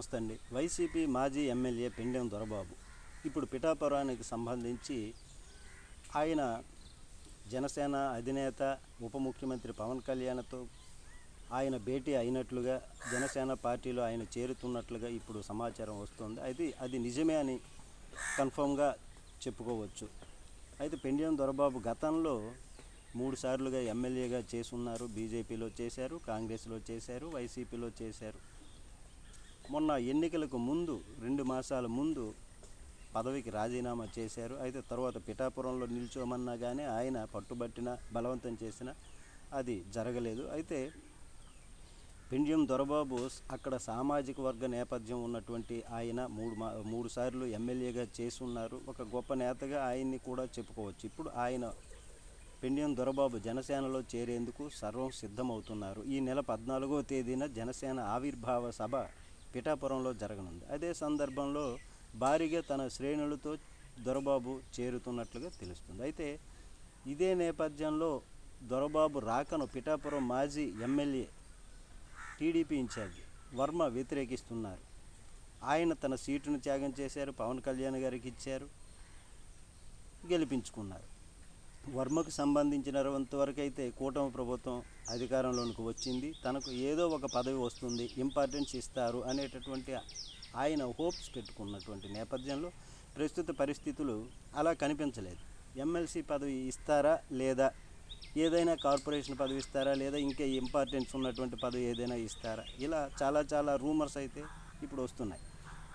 నమస్తే అండి. వైసీపీ మాజీ ఎమ్మెల్యే పెండెం దొరబాబు. ఇప్పుడు పిఠాపురానికి సంబంధించి ఆయన జనసేన అధినేత ఉప ముఖ్యమంత్రి పవన్ కళ్యాణ్తో ఆయన భేటీ అయినట్లుగా జనసేన పార్టీలో ఆయన చేరుతున్నట్లుగా ఇప్పుడు సమాచారం వస్తుంది. అయితే అది నిజమే అని కన్ఫర్మ్గా చెప్పుకోవచ్చు. అయితే పెండియం దొరబాబు గతంలో మూడు సార్లుగా ఎమ్మెల్యేగా చేసున్నారు. బీజేపీలో చేశారు కాంగ్రెస్లో చేశారు వైసీపీలో చేశారు. మొన్న ఎన్నికలకు ముందు రెండు మాసాల ముందు పదవికి రాజీనామా చేశారు. అయితే తర్వాత పిఠాపురంలో నిల్చోమన్నా కానీ ఆయన పట్టుబట్టిన బలవంతం చేసిన అది జరగలేదు. అయితే పిండ్యం దొరబాబు అక్కడ సామాజిక వర్గ నేపథ్యం ఉన్నటువంటి ఆయన మూడు మా మూడు సార్లు ఎమ్మెల్యేగా చేసి ఉన్నారు ఒక గొప్ప నేతగా ఆయన్ని కూడా చెప్పుకోవచ్చు. ఇప్పుడు ఆయన పిండ్యం దొరబాబు జనసేనలో చేరేందుకు సర్వం సిద్ధమవుతున్నారు. ఈ నెల పద్నాలుగో తేదీన జనసేన ఆవిర్భావ సభ పిఠాపురంలో జరగనుంది. అదే సందర్భంలో భారీగా తన శ్రేణులతో దొరబాబు చేరుతున్నట్లుగా తెలుస్తుంది. అయితే ఇదే నేపథ్యంలో దొరబాబు రాకను పిఠాపురం మాజీ ఎమ్మెల్యే టీడీపీ ఇన్ఛార్జి వర్మ వ్యతిరేకిస్తున్నారు. ఆయన తన సీటును త్యాగం చేశారు పవన్ కళ్యాణ్ గారికి ఇచ్చారు గెలిపించుకున్నారు. వర్మకు సంబంధించినంతవరకు అయితే కూటమి ప్రభుత్వం అధికారంలోనికి వచ్చింది. తనకు ఏదో ఒక పదవి వస్తుంది ఇంపార్టెన్స్ ఇస్తారు అనేటటువంటి ఆయన హోప్స్ పెట్టుకున్నటువంటి నేపథ్యంలో ప్రస్తుత పరిస్థితులు అలా కనిపించలేదు. ఎమ్మెల్సీ పదవి ఇస్తారా లేదా ఏదైనా కార్పొరేషన్ పదవి ఇస్తారా లేదా ఇంకా ఇంపార్టెన్స్ ఉన్నటువంటి పదవి ఏదైనా ఇస్తారా? ఇలా చాలా చాలా రూమర్స్ అయితే ఇప్పుడు వస్తున్నాయి.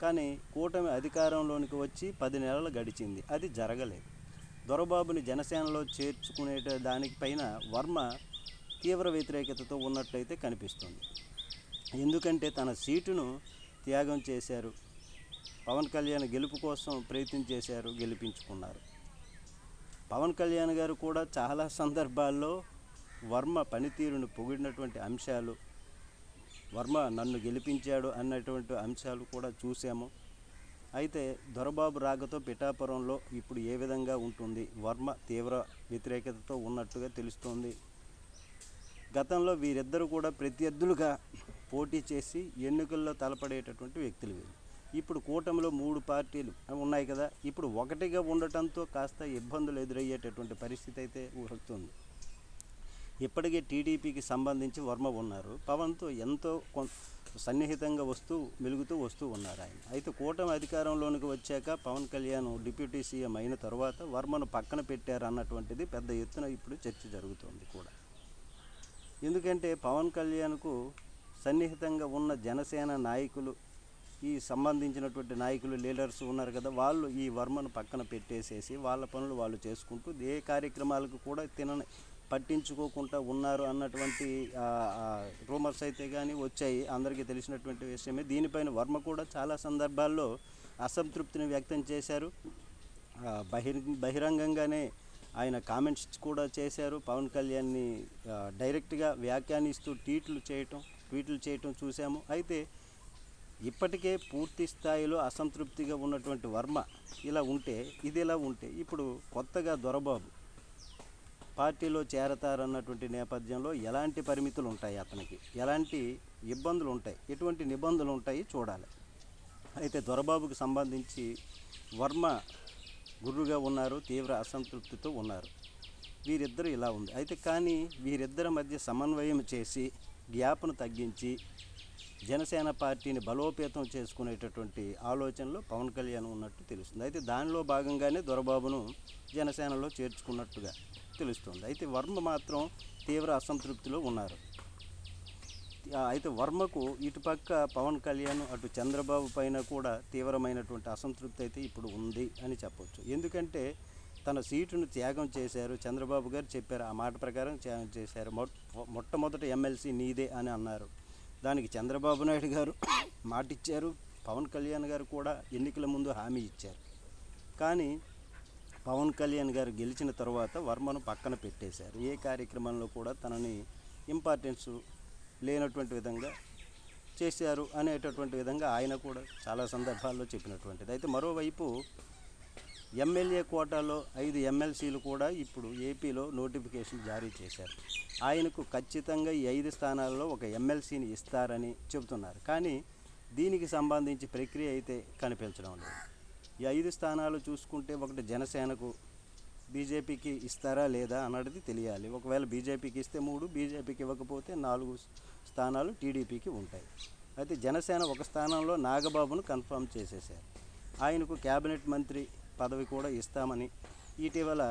కానీ కూటమి అధికారంలోనికి వచ్చి పది నెలలు గడిచింది. అది జరగలేదు. దొరబాబుని జనసేనలో చేర్చుకునే దానిపైన వర్మ తీవ్ర వ్యతిరేకతతో ఉన్నట్లయితే కనిపిస్తుంది. ఎందుకంటే తన సీటును త్యాగం చేశారు. పవన్ కళ్యాణ్ గెలుపు కోసం ప్రయత్నం చేశారు గెలిపించుకున్నారు. పవన్ కళ్యాణ్ గారు కూడా చాలా సందర్భాల్లో వర్మ పనితీరును పొగిడినటువంటి అంశాలు వర్మ నన్ను గెలిపించాడు అన్నటువంటి అంశాలు కూడా చూసాము. అయితే దొరబాబు రాకతో పిఠాపురంలో ఇప్పుడు ఏ విధంగా ఉంటుంది? వర్మ తీవ్ర వ్యతిరేకతతో ఉన్నట్టుగా తెలుస్తోంది. గతంలో వీరిద్దరూ కూడా ప్రత్యర్థులుగా పోటీ చేసి ఎన్నికల్లో తలపడేటటువంటి వ్యక్తులు వీరు. ఇప్పుడు కూటమిలో మూడు పార్టీలు ఉన్నాయి కదా. ఇప్పుడు ఒకటిగా ఉండటంతో కాస్త ఇబ్బందులు ఎదురయ్యేటటువంటి పరిస్థితి అయితే వస్తుంది ఇప్పటికే టీడీపీకి సంబంధించి వర్మ ఉన్నారు. పవన్తో ఎంతో కొం సన్నిహితంగా వస్తూ మెలుగుతూ వస్తూ ఉన్నారు ఆయన. అయితే కూటమి అధికారంలోనికి వచ్చాక పవన్ కళ్యాణ్ డిప్యూటీ సీఎం అయిన తర్వాత వర్మను పక్కన పెట్టారు అన్నటువంటిది పెద్ద ఎత్తున ఇప్పుడు చర్చ జరుగుతోంది కూడా. ఎందుకంటే పవన్ కళ్యాణ్కు సన్నిహితంగా ఉన్న జనసేన నాయకులు ఈ సంబంధించినటువంటి నాయకులు లీడర్స్ ఉన్నారు కదా వాళ్ళు ఈ వర్మను పక్కన పెట్టేసేసి వాళ్ళ పనులు వాళ్ళు చేసుకుంటూ ఏ కార్యక్రమాలకు కూడా తినని పట్టించుకోకుండా ఉన్నారు అన్నటువంటి రూమర్స్ అయితే కానీ వచ్చాయి. అందరికీ తెలిసినటువంటి విషయమే. దీనిపైన వర్మ కూడా చాలా సందర్భాల్లో అసంతృప్తిని వ్యక్తం చేశారు. ఆ, బహిర్ బహిరంగంగానే ఆయన కామెంట్స్ కూడా చేశారు. పవన్ కళ్యాణ్ని డైరెక్ట్గా వ్యాఖ్యానిస్తూ ట్వీట్లు చేయటం ట్వీట్లు చేయటం చూసాము అయితే ఇప్పటికే పూర్తి స్థాయిలో అసంతృప్తిగా ఉన్నటువంటి వర్మ ఇలా ఉంటే ఇది ఇలా ఉంటే ఇప్పుడు కొత్తగా దొరబాబు పార్టీలో చేరతారన్నటువంటి నేపథ్యంలో ఎలాంటి పరిమితులు ఉంటాయి అతనికి? ఎలాంటి ఇబ్బందులు ఉంటాయి? ఎటువంటి నిబంధనలు ఉంటాయి? చూడాలి. అయితే దొరబాబుకు సంబంధించి వర్మ గుర్రుగా ఉన్నారు తీవ్ర అసంతృప్తితో ఉన్నారు. వీరిద్దరూ ఇలా ఉంది. అయితే కానీ వీరిద్దరి మధ్య సమన్వయం చేసి గ్యాప్ను తగ్గించి జనసేన పార్టీని బలోపేతం చేసుకునేటటువంటి ఆలోచనలో పవన్ కళ్యాణ్ ఉన్నట్టు తెలుస్తుంది. అయితే దానిలో భాగంగానే దొరబాబును జనసేనలో చేర్చుకున్నట్టుగా తెలుస్తుంది. అయితే వర్మ మాత్రం తీవ్ర అసంతృప్తిలో ఉన్నారు. అయితే వర్మకు ఇటుపక్క పవన్ కళ్యాణ్ అటు చంద్రబాబు పైన కూడా తీవ్రమైనటువంటి అసంతృప్తి అయితే ఇప్పుడు ఉంది అని చెప్పొచ్చు. ఎందుకంటే తన సీటును త్యాగం చేశారు చంద్రబాబు గారు చెప్పారు ఆ మాట ప్రకారం త్యాగం చేశారు. మొ మొట్టమొదటి ఎమ్మెల్సీ నీదే అని అన్నారు. దానికి చంద్రబాబు నాయుడు గారు మాట ఇచ్చారు పవన్ కళ్యాణ్ గారు కూడా ఎన్నికల ముందు హామీ ఇచ్చారు. కానీ పవన్ కళ్యాణ్ గారు గెలిచిన తర్వాత వర్మను పక్కన పెట్టేశారు. ఏ కార్యక్రమంలో కూడా తనని ఇంపార్టెన్స్ లేనటువంటి విధంగా చేశారు అనేటటువంటి విధంగా ఆయన కూడా చాలా సందర్భాల్లో చెప్పినటువంటిది. అయితే మరోవైపు ఎమ్మెల్యే కోటాలో ఐదు ఎమ్మెల్సీలు కూడా ఇప్పుడు ఏపీలో నోటిఫికేషన్ జారీ చేశారు. ఆయనకు ఖచ్చితంగా ఈ ఐదు స్థానాల్లో ఒక ఎమ్మెల్సీని ఇస్తారని చెబుతున్నారు. కానీ దీనికి సంబంధించి ప్రక్రియ అయితే కనిపించడం లేదు. ఈ ఐదు స్థానాలు చూసుకుంటే ఒకటి జనసేనకు బీజేపీకి ఇస్తారా లేదా అన్నది తెలియాలి. ఒకవేళ బీజేపీకి ఇస్తే మూడు బీజేపీకి ఇవ్వకపోతే నాలుగు స్థానాలు టీడీపీకి ఉంటాయి. అయితే జనసేన ఒక స్థానంలో నాగబాబును కన్ఫర్మ్ చేసేశారు. ఆయనకు క్యాబినెట్ మంత్రి పదవి కూడా ఇస్తామని ఇటీవల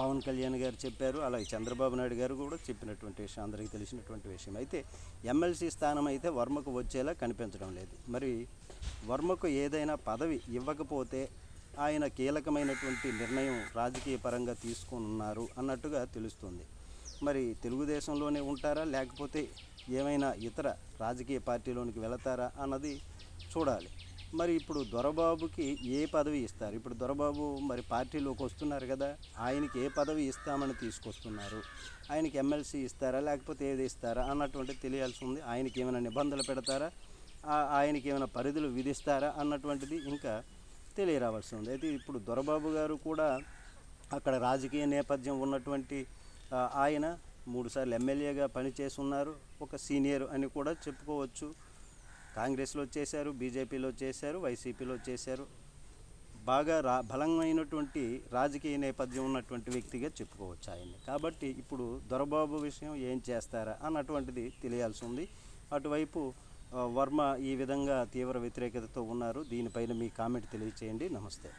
పవన్ కళ్యాణ్ గారు చెప్పారు అలాగే చంద్రబాబు నాయుడు గారు కూడా చెప్పినటువంటి విషయం అందరికీ తెలిసినటువంటి విషయం. అయితే ఎమ్మెల్సీ స్థానం అయితే వర్మకు వచ్చేలా కనిపించడం లేదు. మరి వర్మకు ఏదైనా పదవి ఇవ్వకపోతే ఆయన కీలకమైనటువంటి నిర్ణయం రాజకీయ పరంగా తీసుకున్నారు అన్నట్టుగా తెలుస్తుంది. మరి తెలుగుదేశంలోనే ఉంటారా లేకపోతే ఏమైనా ఇతర రాజకీయ పార్టీలోనికి వెళతారా అన్నది చూడాలి. మరి ఇప్పుడు దొరబాబుకి ఏ పదవి ఇస్తారు? ఇప్పుడు దొరబాబు మరి పార్టీలోకి వస్తున్నారు కదా ఆయనకి ఏ పదవి ఇస్తామని తీసుకొస్తున్నారు? ఆయనకి ఎమ్మెల్సీ ఇస్తారా లేకపోతే ఏది ఇస్తారా అన్నటువంటిది తెలియాల్సి ఉంది. ఆయనకి ఏమైనా నిబంధనలు పెడతారా? ఆయనకి ఏమైనా పరిధులు విధిస్తారా అన్నటువంటిది ఇంకా తెలియరావాల్సి ఉంది. అయితే ఇప్పుడు దొరబాబు గారు కూడా అక్కడ రాజకీయ నేపథ్యం ఉన్నటువంటి ఆయన మూడుసార్లు ఎమ్మెల్యేగా పనిచేసి ఉన్నారు. ఒక సీనియర్ అని కూడా చెప్పుకోవచ్చు. కాంగ్రెస్లో చేశారు బీజేపీలో చేశారు వైసీపీలో చేశారు. బాగా రా బలమైనటువంటి రాజకీయ నేపథ్యం ఉన్నటువంటి వ్యక్తిగా చెప్పుకోవచ్చు ఆయన్ని. కాబట్టి ఇప్పుడు దొరబాబు విషయం ఏం చేస్తారా అన్నటువంటిది తెలియాల్సి ఉంది. అటువైపు వర్మ ఈ విధంగా తీవ్ర వ్యతిరేకతతో ఉన్నారు. దీనిపైన మీ కామెంట్ తెలియచేయండి. నమస్తే.